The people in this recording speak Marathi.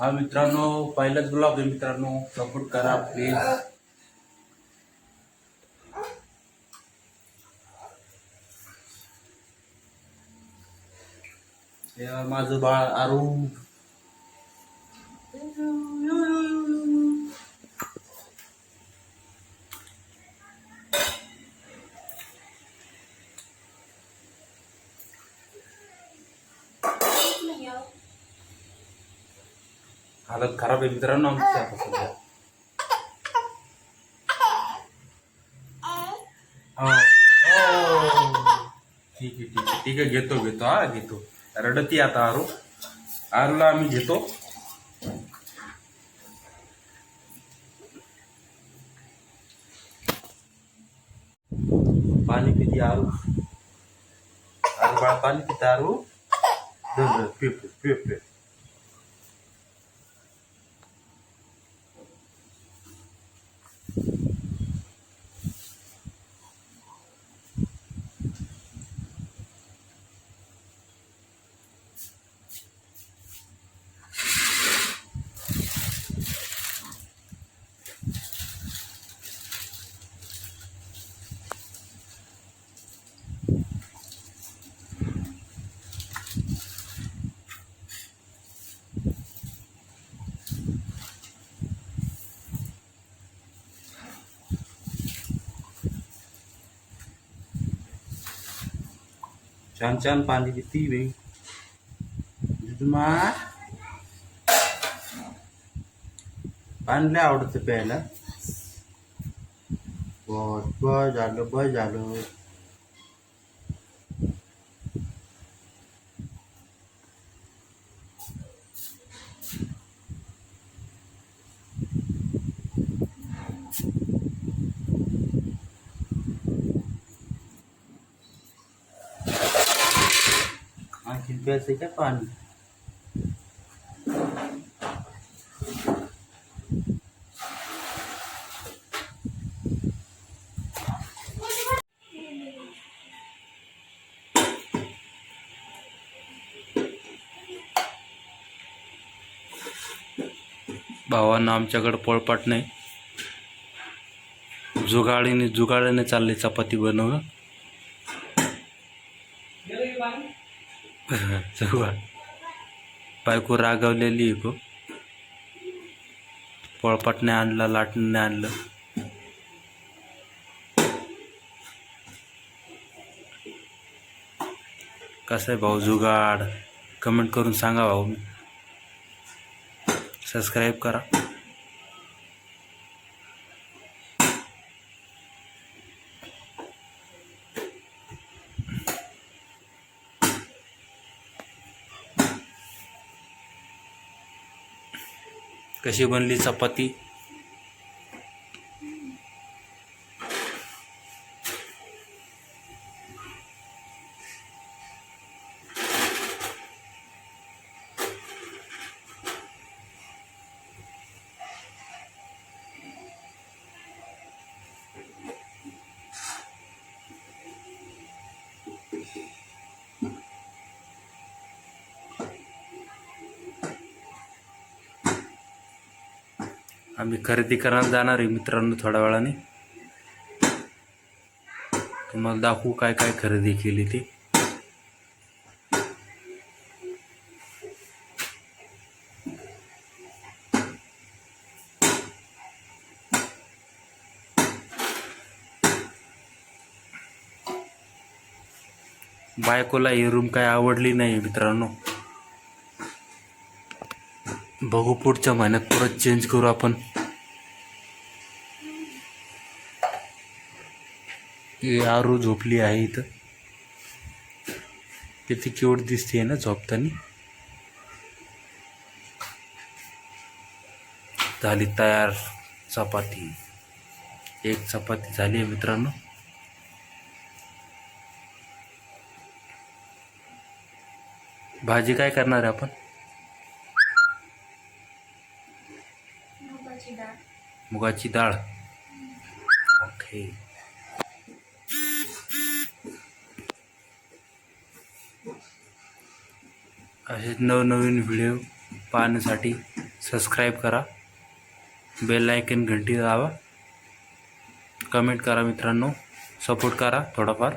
हा मित्रांनो पहिलाच ब्लॉग आहे मित्रांनो. सपोर्ट करा प्लीज माझं बाळ आरू हालत खराब आहे मित्रांनो आमची आता सध्या हो. हो. ठीक आहे ठीक आहे ठीक आहे घेतो घेतो हा घेतो रडती आता आरू आरूला आम्ही घेतो पाणी पिती आरू आरू बाळ पाणी पिते आरू धर धर पिव छान छान पाणी किती बाई जुजमा पाणी लय आवडतं प्यायला बस बस झालं बस झालं प्यायचं काय पाणी. भावांना आमच्याकडं पोळपाट नाही. जुगाडीने जुगाड्याने चालले चपाती बनवणं. जुगाड बायको रागवलेली आहे गो. पोळपाटने आणलं लाटणे आणलं. कसं आहे भाऊ जुगाड? कमेंट करून सांगा भाऊ. सबस्क्राईब करा. कशी बनली चपाती? आम्ही खरेदी करायला जाणार आहे मित्रांनो थोड्या वेळाने. तुम्हाला दाखवू काय काय खरेदी केली ती. बायकोला ही रूम काय आवडली नाही मित्रांनो. बघू पुढच्या महिन्यात परत चेंज करू आपण. ही आरू झोपली आहे इथं. किती क्यूट दिसते ना झोपताना. झाली तयार चपाती. एक चपाती झाली आहे मित्रांनो. भाजी काय करणार आहे आपण? मुगाची डाळ. मुगाची डाळ. ओके. असे नवनवीन व्हिडिओ पाहण्यासाठी सबस्क्राईब करा. बेल आयकन घंटी दाबा. कमेंट करा मित्रांनो. सपोर्ट करा थोडाफार.